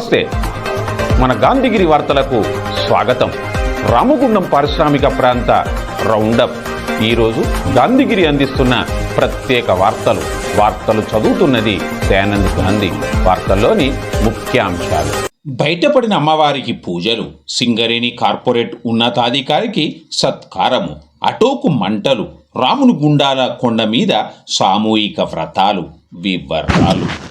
నమస్తే. మన గాంధీగిరి వార్తలకు స్వాగతం. రామగుండం పారిశ్రామిక ప్రాంత రౌండప్. ఈరోజు గాంధీగిరి అందిస్తున్న ప్రత్యేక వార్తలు. వార్తలు చదువుతున్నది దయానంద్ గాంధీ. వార్తల్లోని ముఖ్యాంశాలు. బయటపడిన అమ్మవారికి పూజలు సింగరేణి కార్పొరేట్ ఉన్నతాధికారికి సత్కారము అటోకు మంటలు రాముని గుండాల కొండ మీద సామూహిక వ్రతాలు వివరాలు.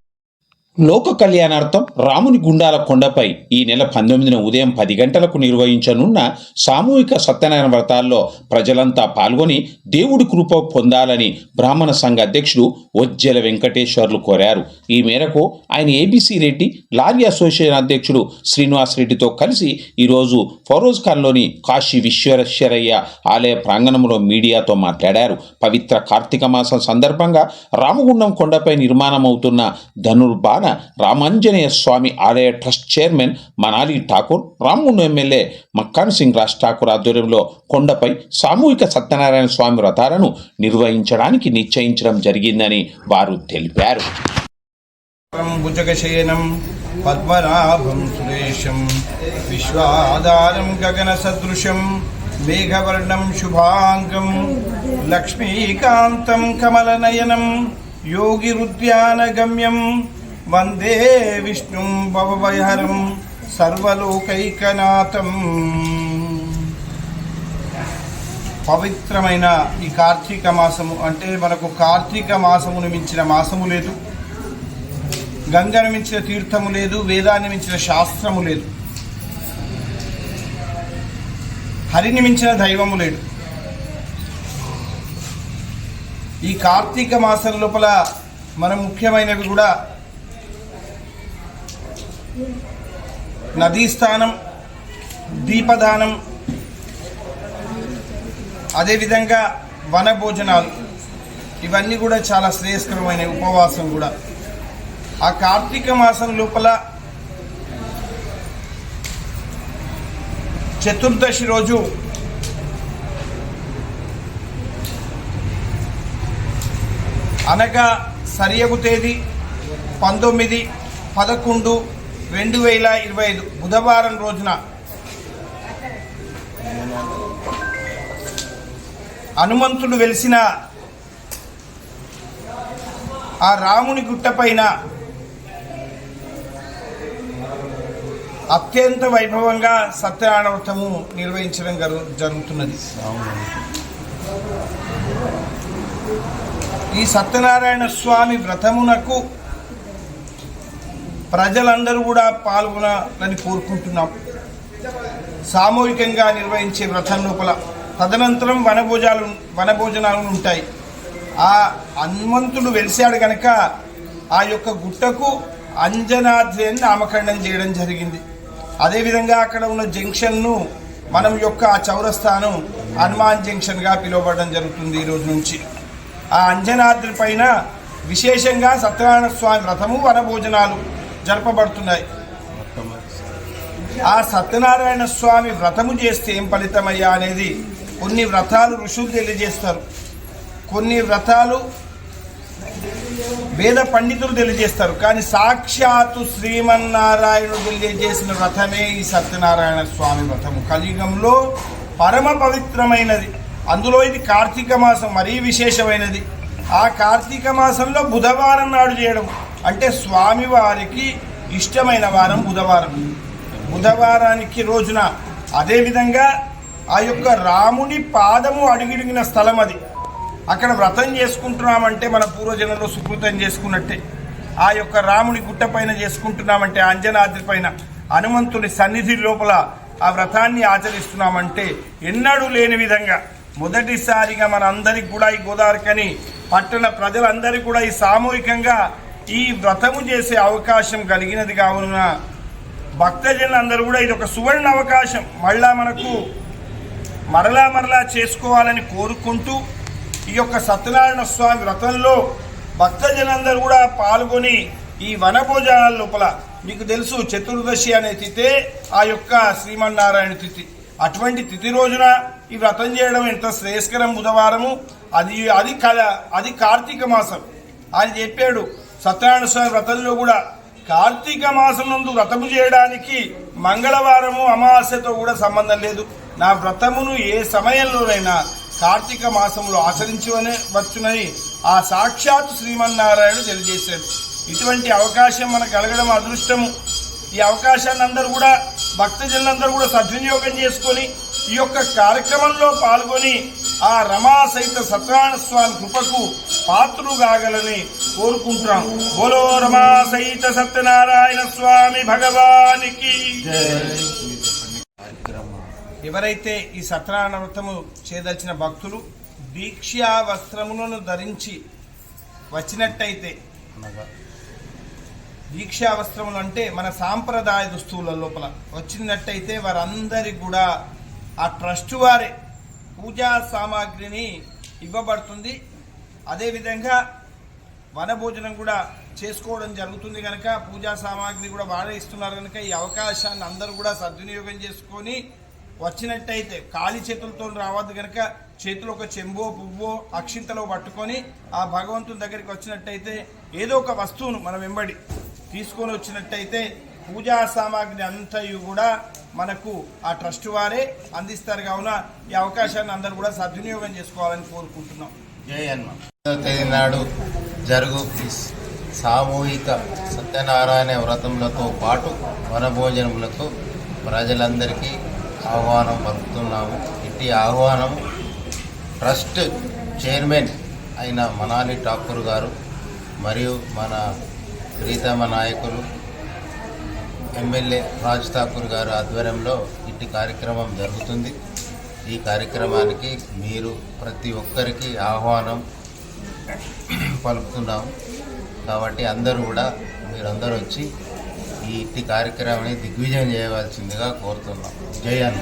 లోక కళ్యాణార్థం రాముని గుండాల కొండపై ఈ నెల పంతొమ్మిదిన ఉదయం పది గంటలకు నిర్వహించనున్న సామూహిక సత్యనారాయణ వ్రతాల్లో ప్రజలంతా పాల్గొని దేవుడి కృప పొందాలని బ్రాహ్మణ సంఘ అధ్యక్షుడు ఒజ్జల వెంకటేశ్వర్లు కోరారు. ఈ మేరకు ఆయన ఏబీసీ రెడ్డి లారీ అసోసియేషన్ అధ్యక్షుడు శ్రీనివాస్ రెడ్డితో కలిసి ఈరోజు ఫరోజ్ ఖాన్లోని కాశీ విశ్వేశ్వరయ్య ఆలయ ప్రాంగణంలో మీడియాతో మాట్లాడారు. పవిత్ర కార్తీక మాసం సందర్భంగా రామగుండం కొండపై నిర్మాణమవుతున్న ప్రధాన రామాంజనేయ స్వామి ఆలయ trust chairman Manali Thakur Ramagundam MLA Makkan Singh Raj Thakur ఆధ్వర్యంలో కొండపై సామూహిక సత్యనారాయణ స్వామి వ్రతాలను నిర్వహించడానికి నిశ్చయించడం జరిగిందని వారు తెలిపారు. భుజగశయనం పద్మనాభం సురేశం విశ్వాధారం గగనసదృశం మేఘవర్ణం శుభాంగం లక్ష్మీకాంతం కమలనయనం యోగిరుద్యానగమ్యం వందే విష్ణుం భవభయహరం సర్వలోకైకనాథం. పవిత్రమైన ఈ కార్తీక మాసము అంటే మనకు కార్తీక మాసమును మించిన మాసము లేదు. గంగను మించిన తీర్థము లేదు వేదాన్ని మించిన శాస్త్రము లేదు. హరిని మించిన దైవము లేడు ఈ కార్తీక మాసం లోపల మన ముఖ్యమైనవి కూడా నదీ స్థానం దీపదానం అదేవిధంగా వన భోజనాలు ఇవన్నీ కూడా చాలా శ్రేయస్కరమైన ఉపవాసం కూడా. ఆ కార్తీక మాసం లోపల చతుర్దశి రోజు అనగా సరియగు తేదీ పంతొమ్మిది పదకొండు రెండు వేల ఇరవై ఐదు బుధవారం రోజున హనుమంతుడు వెలిసిన ఆ రాముని గుట్టపైన అత్యంత వైభవంగా సత్యనారాయణ వ్రతము నిర్వహించడం జరు- జరుగుతున్నది. ఈ సత్యనారాయణ స్వామి వ్రతమునకు ప్రజలందరూ కూడా పాల్గొనాలని కోరుకుంటున్నాం. సామూహికంగా నిర్వహించే వ్రతం లోపల తదనంతరం వనభోజాలు వనభోజనాలు ఉంటాయి. ఆ హనుమంతుడు వెలిసాడు కనుక ఆ యొక్క గుట్టకు అంజనాద్రి అని నామకరణం చేయడం జరిగింది. అదేవిధంగా అక్కడ ఉన్న జంక్షన్ను మనం యొక్క ఆ చౌరస్థానం హనుమాన్ జంక్షన్గా పిలువబడడం జరుగుతుంది ఈరోజు నుంచి. ఆ అంజనాద్రి పైన విశేషంగా సత్యనారాయణ స్వామి వ్రతము వనభోజనాలు జరపబడుతున్నాయి. ఆ సత్యనారాయణ స్వామి వ్రతము చేస్తే ఏం ఫలితమయ్యా అనేది కొన్ని వ్రతాలు ఋషులు తెలియజేస్తారు. కొన్ని వ్రతాలు వేద పండితులు తెలియజేస్తారు. కానీ సాక్షాత్తు శ్రీమన్నారాయణుడు తెలియజేసిన వ్రతమే ఈ సత్యనారాయణ స్వామి వ్రతము. కలియుగంలో పరమ పవిత్రమైనది. అందులో ఇది కార్తీక మాసం మరీ విశేషమైనది. ఆ కార్తీక మాసంలో బుధవారం నాడు చేయడం. అంటే స్వామివారికి ఇష్టమైన వారం బుధవారం. బుధవారానికి రోజున అదేవిధంగా ఆ యొక్క రాముని పాదము అడిగిడిగిన స్థలం అది. అక్కడ వ్రతం చేసుకుంటున్నామంటే మన పూర్వజనంలో సుకృతం చేసుకున్నట్టే. ఆ యొక్క రాముని గుట్ట పైన చేసుకుంటున్నామంటే అంజనాద్రి పైన హనుమంతుని సన్నిధి లోపల ఆ వ్రతాన్ని ఆచరిస్తున్నామంటే ఎన్నడూ లేని విధంగా మొదటిసారిగా మన అందరికి కూడా ఈ గోదావరికని పట్టణ ప్రజలందరికీ కూడా ఈ సామూహికంగా ఈ వ్రతము చేసే అవకాశం కలిగినది కావున భక్తజనులందరూ కూడా ఇది ఒక సువర్ణ అవకాశం. మళ్ళా మనకు మరలా మరలా చేసుకోవాలని కోరుకుంటూ ఈ యొక్క సత్యనారాయణ స్వామి వ్రతంలో భక్తజనందరూ కూడా పాల్గొని ఈ వనభోజనాల లోపల మీకు తెలుసు చతుర్దశి అనే తిథే ఆ యొక్క శ్రీమన్నారాయణ తిథి. అటువంటి తిథి రోజున ఈ వ్రతం చేయడం ఎంత శ్రేయస్కరం బుధవారము. అది అది కల అది కార్తీక మాసం. అని చెప్పాడు సత్యనారాయణ స్వామి వ్రతంలో కూడా కార్తీక మాసం నందు వ్రతము చేయడానికి మంగళవారము అమావాస్యతో కూడా సంబంధం లేదు. నా వ్రతమును ఏ సమయంలోనైనా కార్తీక మాసంలో ఆచరించవనే వచ్చునని ఆ సాక్షాత్ శ్రీమన్నారాయణ తెలియజేశాడు. ఇటువంటి అవకాశం మనకు కలగడం అదృష్టము. ఈ అవకాశాన్ని అందరూ కూడా భక్తజనులందరూ కూడా సద్వినియోగం చేసుకొని ఈ యొక్క కార్యక్రమంలో పాల్గొని ఆ రమా సహిత సత్యనారాయణ స్వామి కృపకు పాత్రులు కాగలని కోరుకుంటున్నాం. బోలో రమా సహిత సత్యనారాయణ స్వామి భగవానికి. ఎవరైతే ఈ సత్యనారాయణ వ్రతము చేయదలిచిన భక్తులు దీక్షా వస్త్రములను ధరించి వచ్చినట్టయితే దీక్షా వస్త్రములు అంటే మన సాంప్రదాయ దుస్తువుల లోపల వచ్చినట్టయితే వారందరికి కూడా ఆ ట్రస్ట్ వారే. పూజా సామాగ్రిని ఇవ్వబడుతుంది. అదేవిధంగా వనభోజనం కూడా చేసుకోవడం జరుగుతుంది కనుక పూజా సామాగ్రి కూడా వాడే ఇస్తున్నారు కనుక ఈ అవకాశాన్ని అందరూ కూడా సద్వినియోగం చేసుకొని వచ్చినట్టయితే ఖాళీ చేతులతో రావద్దు కనుక చేతిలో ఒక చెంబో పువ్వో అక్షింతలో పట్టుకొని ఆ భగవంతుని దగ్గరికి వచ్చినట్టయితే ఏదో ఒక వస్తువును మనం వెంబడి తీసుకొని వచ్చినట్టయితే పూజా సామాగ్రి అంతయు కూడా మనకు ఆ ట్రస్ట్ వారే అందిస్తారు. కావున ఈ అవకాశాన్ని అందరూ కూడా సద్వినియోగం చేసుకోవాలని కోరుకుంటున్నాం. జయ హనుమాన్ తేదీ నాడు జరుగు సామూహిక సత్యనారాయణ వ్రతములతో పాటు వనభోజనములకు ప్రజలందరికీ ఆహ్వానం పలుకుతున్నాము. ఇట్టి ఆహ్వానం ట్రస్ట్ చైర్మన్ అయిన మనాలి ఠాకూర్ గారు మరియు మన ప్రీతమ నాయకులు ఎమ్మెల్యే రాజ్ ఠాకూర్ గారు ఆధ్వర్యంలో ఇట్టి కార్యక్రమం జరుగుతుంది. ఈ కార్యక్రమానికి మీరు ప్రతి ఒక్కరికి ఆహ్వానం పలుకుతున్నాం. కాబట్టి అందరూ కూడా మీరందరూ వచ్చి ఈ ఇట్టి కార్యక్రమాన్ని దిగ్విజయం చేయవలసిందిగా కోరుతున్నాం. జై అన్న.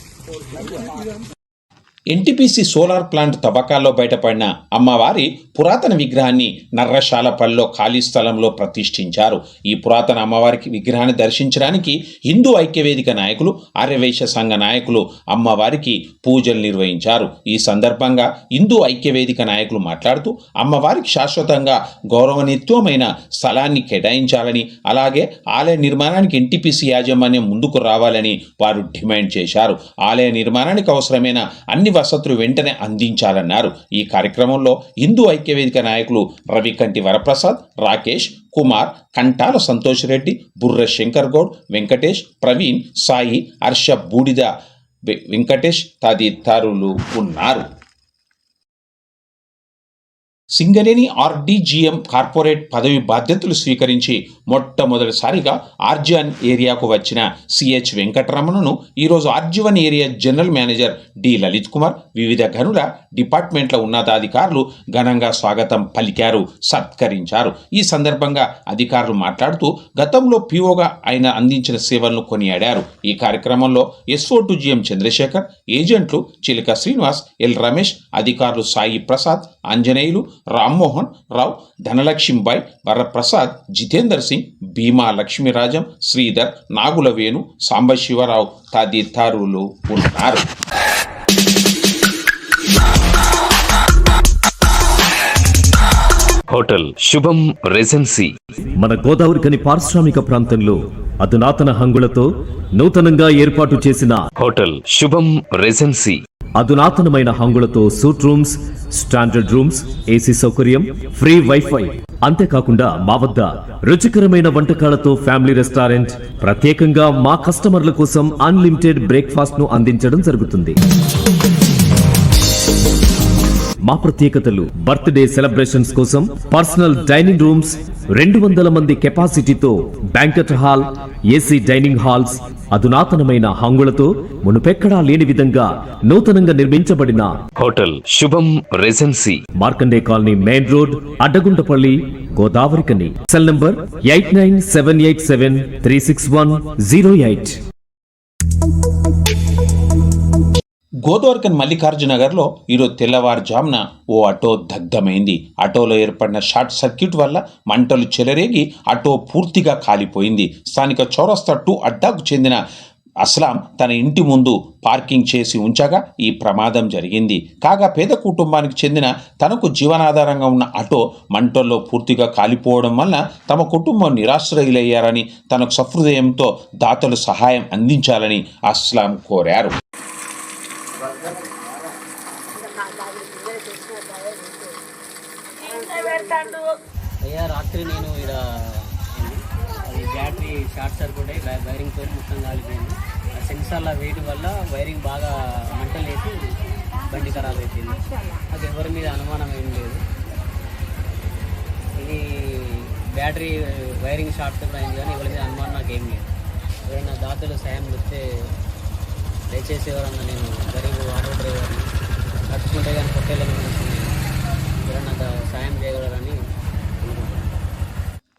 全国发 ఎన్టీపీసీ సోలార్ ప్లాంట్ తవ్వకాల్లో బయటపడిన అమ్మవారి పురాతన విగ్రహాన్ని నర్రశాలపల్లిలో ఖాళీ స్థలంలో ప్రతిష్ఠించారు. ఈ పురాతన అమ్మవారికి విగ్రహాన్ని దర్శించడానికి హిందూ ఐక్యవేదిక నాయకులు ఆర్యవైశ్య సంఘ నాయకులు అమ్మవారికి పూజలు నిర్వహించారు. ఈ సందర్భంగా హిందూ ఐక్యవేదిక నాయకులు మాట్లాడుతూ అమ్మవారికి శాశ్వతంగా గౌరవనీత్వమైన స్థలాన్ని కేటాయించాలని అలాగే ఆలయ నిర్మాణానికి ఎన్టీపీసీ యాజమాన్యం ముందుకు రావాలని వారు డిమాండ్ చేశారు. ఆలయ నిర్మాణానికి అవసరమైన అన్ని వసతులు వెంటనే అందించాలన్నారు. ఈ కార్యక్రమంలో హిందూ ఐక్యవేదిక నాయకులు రవికంటి వరప్రసాద్ రాకేష్ కుమార్ కంటాల సంతోష్ రెడ్డి బుర్ర శంకర్ గౌడ్ వెంకటేష్ ప్రవీణ్ సాయి హర్ష బూడిద వె- వెంకటేష్ తదితరులు ఉన్నారు. సింగరేణి ఆర్డీజీఎం కార్పొరేట్ పదవి బాధ్యతలు స్వీకరించి మొట్టమొదటిసారిగా ఆర్జీవన్ ఏరియాకు వచ్చిన సిహెచ్ వెంకటరమణను ఈరోజు RG one area general manager D Lalit Kumar వివిధ గనుల డిపార్ట్మెంట్ల ఉన్నతాధికారులు ఘనంగా స్వాగతం పలికారు సత్కరించారు. ఈ సందర్భంగా అధికారులు మాట్లాడుతూ గతంలో పీఓగా ఆయన అందించిన సేవలను కొనియాడారు. ఈ కార్యక్రమంలో ఎస్ఓ టు జిఎం చంద్రశేఖర్ ఏజెంట్లు చిలక శ్రీనివాస్ ఎల్ రమేష్ అధికారులు సాయి ప్రసాద్ ఆంజనేయులు రామ్మోహన్ రావు ధనలక్ష్మిబాయ్ వరప్రసాద్ జితేందర్ సింగ్ భీమా లక్ష్మీరాజం శ్రీధర్ నాగుల వేణు సాంబశివరావు తదితరులు ఉన్నారు. Hotel Shubham regency. మన గోదావరికని పారిశ్రామిక ప్రాంతంలో అధునాతన హంగులతో నూతనంగా ఏర్పాటు చేసిన హోటల్ శుభం రెజెన్సీ. అధునాతనమైన హంగులతో suite rooms standard rooms AC సౌకర్యం ఫ్రీ వైఫై అంతేకాకుండా మా వద్ద రుచికరమైన వంటకాలతో ఫ్యామిలీ రెస్టారెంట్ ప్రత్యేకంగా మా కస్టమర్ల కోసం అన్లిమిటెడ్ బ్రేక్ఫాస్ట్ను అందించడం జరుగుతుంది. మా ప్రత్యేకతలు బర్త్డే సెలబ్రేషన్స్ కోసం పర్సనల్ డైనింగ్ రూమ్స్ రెండు వందల మంది కెపాసిటీతో banquet hall AC dining halls అధునాతనమైన హంగులతో మునుపెక్కడా లేని విధంగా నూతనంగా నిర్మించబడిన hotel Shubham regency. Markande colony main road Addaguntapalli Godavarikhani cell number eight nine seven eight seven three six one zero eight. Godavarikhani మల్లికార్జునగర్లో ఈరోజు తెల్లవారుజామున ఓ ఆటో దగ్ధమైంది. ఆటోలో ఏర్పడిన షార్ట్ సర్క్యూట్ వల్ల మంటలు చెలరేగి ఆటో పూర్తిగా కాలిపోయింది. స్థానిక చౌరస్తా టూ అడ్డాకు చెందిన అస్లాం తన ఇంటి ముందు పార్కింగ్ చేసి ఉంచగా ఈ ప్రమాదం జరిగింది. కాగా పేద కుటుంబానికి చెందిన తనకు జీవనాధారంగా ఉన్న ఆటో మంటల్లో పూర్తిగా కాలిపోవడం వల్ల తమ కుటుంబం నిరాశ్రయులయ్యారని తనకు సహృదయంతో దాతలు సహాయం అందించాలని అస్లాం కోరారు. అయ్యా రాత్రి నేను ఇక్కడ అది బ్యాటరీ షార్ట్ సర్క్యూట్ అయ్యి వైరింగ్ తోటి మొత్తం కాలిపోయింది. ఆ సెన్సార్ల వేడి వల్ల వైరింగ్ బాగా మంటలు వేసి బండి ఖరాబ్ అయిపోయింది. అది ఎవరి మీద అనుమానం ఏం లేదు. ఇది బ్యాటరీ వైరింగ్ షార్ట్ సర్క్యూట్ అయింది కానీ ఎవరి మీద అనుమానం నాకు ఏం లేదు. ఎవరైనా దాతలు సాయం చెప్తే దయచేసి ఎవరన్నా నేను గరీబ్ ఆటో డ్రైవర్ని నడుచుకుంటే కానీ పొట్టేళ్ళని ఎవరన్నా సాయం చేయగలరని